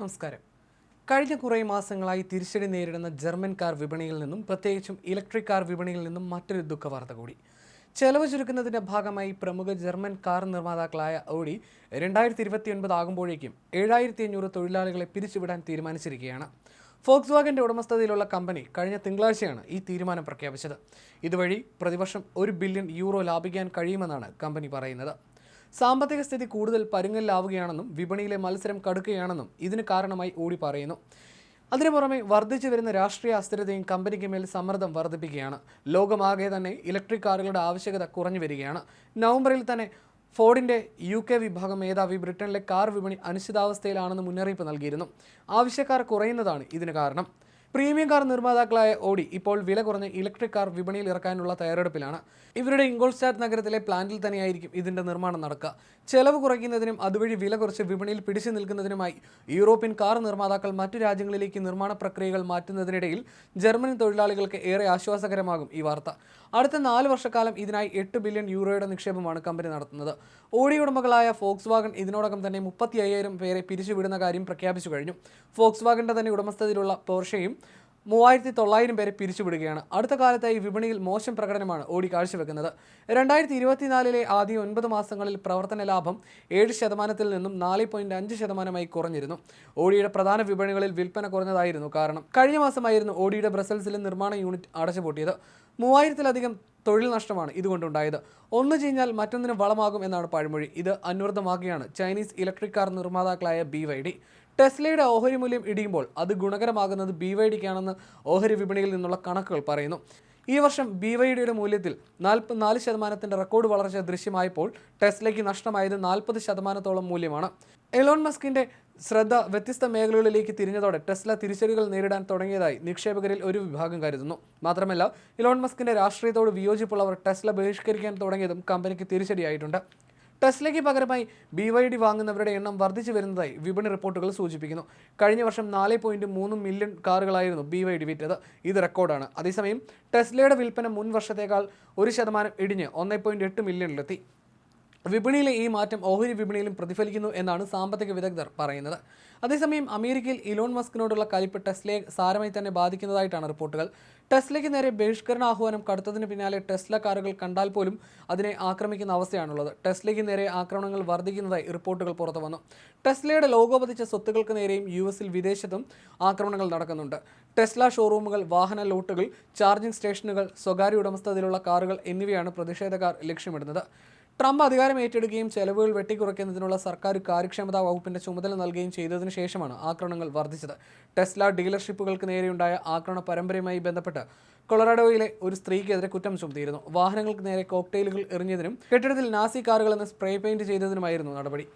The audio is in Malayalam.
നമസ്കാരം. കഴിഞ്ഞ കുറേ മാസങ്ങളായി തിരിച്ചടി നേരിടുന്ന ജർമ്മൻ കാർ വിപണിയിൽ നിന്നും പ്രത്യേകിച്ചും ഇലക്ട്രിക് കാർ വിപണിയിൽ നിന്നും മറ്റൊരു ദുഃഖവാർത്ത കൂടി. ചെലവ് ചുരുക്കുന്നതിന്റെ ഭാഗമായി പ്രമുഖ ജർമ്മൻ കാർ നിർമ്മാതാക്കളായ ഓഡി രണ്ടായിരത്തി ഇരുപത്തിയൊൻപത് ആകുമ്പോഴേക്കും ഏഴായിരത്തി അഞ്ഞൂറ് തൊഴിലാളികളെ പിരിച്ചുവിടാൻ തീരുമാനിച്ചിരിക്കുകയാണ്. ഫോക്സ് വാഗന്റെ ഉടമസ്ഥതയിലുള്ള കമ്പനി കഴിഞ്ഞ തിങ്കളാഴ്ചയാണ് ഈ തീരുമാനം പ്രഖ്യാപിച്ചത്. ഇതുവഴി പ്രതിവർഷം ഒരു ബില്യൺ യൂറോ ലാഭിക്കാൻ കഴിയുമെന്നാണ് കമ്പനി പറയുന്നത്. സാമ്പത്തിക സ്ഥിതി കൂടുതൽ പരുങ്ങലിലാവുകയാണെന്നും വിപണിയിലെ മത്സരം കടുക്കുകയാണെന്നും ഇതിന് കാരണമായി ഓടി പറയുന്നു. അതിനു പുറമെ വർദ്ധിച്ചു വരുന്ന രാഷ്ട്രീയ അസ്ഥിരതയും കമ്പനിക്ക് മേൽ സമ്മർദ്ദം വർദ്ധിപ്പിക്കുകയാണ്. ലോകമാകെ തന്നെ ഇലക്ട്രിക് കാറുകളുടെ ആവശ്യകത കുറഞ്ഞു വരികയാണ്. നവംബറിൽ തന്നെ ഫോർഡിന്റെ യു കെ വിഭാഗം മേധാവി ബ്രിട്ടനിലെ കാർ വിപണി അനിശ്ചിതാവസ്ഥയിലാണെന്ന് മുന്നറിയിപ്പ് നൽകിയിരുന്നു. ആവശ്യക്കാർ കുറയുന്നതാണ് ഇതിന് കാരണം. പ്രീമിയം കാർ നിർമ്മാതാക്കളായ ഓഡി ഇപ്പോൾ വില കുറഞ്ഞ് ഇലക്ട്രിക് കാർ വിപണിയിൽ ഇറക്കാനുള്ള തയ്യാറെടുപ്പിലാണ്. ഇവരുടെ ഇംഗോൾസ്റ്റാറ്റ് നഗരത്തിലെ പ്ലാന്റിൽ തന്നെയായിരിക്കും ഇതിന്റെ നിർമ്മാണം നടക്കുക. ചെലവ് കുറയ്ക്കുന്നതിനും അതുവഴി വില കുറച്ച് വിപണിയിൽ പിടിച്ചു നിൽക്കുന്നതിനുമായി യൂറോപ്യൻ കാർ നിർമ്മാതാക്കൾ മറ്റു രാജ്യങ്ങളിലേക്ക് നിർമ്മാണ പ്രക്രിയകൾ മാറ്റുന്നതിനിടയിൽ ജർമ്മൻ തൊഴിലാളികൾക്ക് ഏറെ ആശ്വാസകരമാകും ഈ വാർത്ത. അടുത്ത നാല് വർഷക്കാലം ഇതിനായി എട്ട് ബില്യൺ യൂറോയുടെ നിക്ഷേപമാണ് കമ്പനി നടത്തുന്നത്. ഓടി ഉടമകളായ ഫോക്സ് വാഗൺ ഇതിനോടകം തന്നെ മുപ്പത്തി അയ്യായിരം പേരെ പിരിച്ചുവിടുന്ന കാര്യം പ്രഖ്യാപിച്ചു കഴിഞ്ഞു. ഫോക്സ് വാഗന്റെ തന്നെ ഉടമസ്ഥതയിലുള്ള പോർഷയും മൂവായിരത്തി തൊള്ളായിരം പേരെ പിരിച്ചുവിടുകയാണ്. അടുത്ത കാലത്തായി വിപണിയിൽ മോശം പ്രകടനമാണ് ഓടി കാഴ്ചവെക്കുന്നത്. രണ്ടായിരത്തി ഇരുപത്തിനാലിലെ ആദ്യ ഒൻപത് മാസങ്ങളിൽ പ്രവർത്തന ലാഭം ഏഴ് ശതമാനത്തിൽ നിന്നും നാല് പോയിന്റ് അഞ്ച് ശതമാനമായി കുറഞ്ഞിരുന്നു. ഓടിയുടെ പ്രധാന വിപണികളിൽ വിൽപ്പന കുറഞ്ഞതായിരുന്നു കാരണം കഴിഞ്ഞ മാസമായിരുന്നു ഓടിയുടെ ബ്രസൽസിലെ നിർമ്മാണ യൂണിറ്റ് അടച്ചുപൂട്ടിയത്. മൂവായിരത്തിലധികം തൊഴിൽ നഷ്ടമാണ് ഇതുകൊണ്ടുണ്ടായത്. ഒന്ന് ചെയ്ഞ്ഞാൽ മറ്റൊന്നിന് വളമാകും എന്നാണ് പഴമൊഴി. ഇത് അന്വർത്ഥമാക്കുകയാണ് ചൈനീസ് ഇലക്ട്രിക് കാർ നിർമ്മാതാക്കളായ ബി ടെസ്ലയുടെ ഓഹരി മൂല്യം ഇടിയുമ്പോൾ അത് ഗുണകരമാകുന്നത് ബി വൈ ഡിക്കാണെന്ന് ഓഹരി വിപണിയിൽ നിന്നുള്ള കണക്കുകൾ പറയുന്നു. ഈ വർഷം ബി വൈ ഡിയുടെ മൂല്യത്തിൽ നാൽപ്പത്തിനാല് ശതമാനത്തിന്റെ റെക്കോർഡ് വളർച്ച ദൃശ്യമായപ്പോൾ ടെസ്ലയ്ക്ക് നഷ്ടമായത് നാൽപ്പത് ശതമാനത്തോളം മൂല്യമാണ്. എലോൺ മസ്കിന്റെ ശ്രദ്ധ വ്യത്യസ്ത മേഖലകളിലേക്ക് തിരിഞ്ഞതോടെ ടെസ്ല തിരിച്ചടികൾ നേരിടാൻ തുടങ്ങിയതായി നിക്ഷേപകരിൽ ഒരു വിഭാഗം കരുതുന്നു. മാത്രമല്ല ഇലോൺ മസ്കിന്റെ രാഷ്ട്രീയത്തോട് വിയോജിപ്പുള്ളവർ ടെസ്ല ബഹിഷ്കരിക്കാൻ തുടങ്ങിയതും കമ്പനിക്ക് തിരിച്ചടിയായിട്ടുണ്ട്. ടെസ്ലയ്ക്ക് പകരമായി ബി വൈ ഡി വാങ്ങുന്നവരുടെ എണ്ണം വർദ്ധിച്ചു വരുന്നതായി വിപണി റിപ്പോർട്ടുകൾ സൂചിപ്പിക്കുന്നു. കഴിഞ്ഞ വർഷം നാല് പോയിന്റ് മൂന്ന് മില്യൺ കാറുകളായിരുന്നു ബി വൈ ഡി വിറ്റത്. ഇത് റെക്കോർഡാണ്. അതേസമയം ടെസ്ലയുടെ വിൽപ്പന മുൻ വർഷത്തേക്കാൾ ഒരു ശതമാനം ഇടിഞ്ഞ് ഒന്നേ പോയിന്റ് എട്ട് മില്യണിലെത്തി. വിപണിയിലെ ഈ മാറ്റം ഓഹരി വിപണിയിലും പ്രതിഫലിക്കുന്നു എന്നാണ് സാമ്പത്തിക വിദഗ്ധർ പറയുന്നത്. അതേസമയം അമേരിക്കയിൽ ഇലോൺ മസ്കിനോടുള്ള കലിപ്പ് ടെസ്ലയെ സാരമായി തന്നെ ബാധിക്കുന്നതായിട്ടാണ് റിപ്പോർട്ടുകൾ. ടെസ്ലയ്ക്ക് നേരെ ബഹിഷ്കരണ ആഹ്വാനം കടുത്തതിന് പിന്നാലെ ടെസ്ല കാറുകൾ കണ്ടാൽ പോലും അതിനെ ആക്രമിക്കുന്ന അവസ്ഥയാണുള്ളത്. ടെസ്ലയ്ക്ക് നേരെ ആക്രമണങ്ങൾ വർദ്ധിക്കുന്നതായി റിപ്പോർട്ടുകൾ പുറത്തു വന്നു ടെസ്ലയുടെ ലോഗോ പതിച്ച സ്വത്തുക്കൾക്ക് നേരെയും യു എസിൽ വിദേശത്തും ആക്രമണങ്ങൾ നടക്കുന്നുണ്ട്. ടെസ്ല ഷോറൂമുകൾ വാഹന ലോട്ടുകൾ ചാർജിംഗ് സ്റ്റേഷനുകൾ സ്വകാര്യ ഉടമസ്ഥതയിലുള്ള കാറുകൾ എന്നിവയാണ് പ്രതിഷേധക്കാർ ലക്ഷ്യമിടുന്നത്. ട്രംപ് അധികാരം ഏറ്റെടുക്കുകയും ചെലവുകൾ വെട്ടിക്കുറയ്ക്കുന്നതിനുള്ള സർക്കാർ കാര്യക്ഷമതാ വകുപ്പിന്റെ ചുമതല നൽകുകയും ചെയ്തതിനു ശേഷമാണ് ആക്രമണങ്ങൾ വർദ്ധിച്ചത്. ടെസ്ല ഡീലർഷിപ്പുകൾക്ക് നേരെയുണ്ടായ ആക്രമണ പരമ്പരയുമായി ബന്ധപ്പെട്ട് കൊളറാഡോയിലെ ഒരു സ്ത്രീക്കെതിരെ കുറ്റം ചുമത്തിയിരുന്നു. വാഹനങ്ങൾക്ക് നേരെ കോക്ടെയിലുകൾ എറിഞ്ഞതിനും കെട്ടിടത്തിൽ നാസി കാറുകൾ എന്ന് സ്പ്രേ പെയിന്റ് ചെയ്തതിനുമായിരുന്നു നടപടി.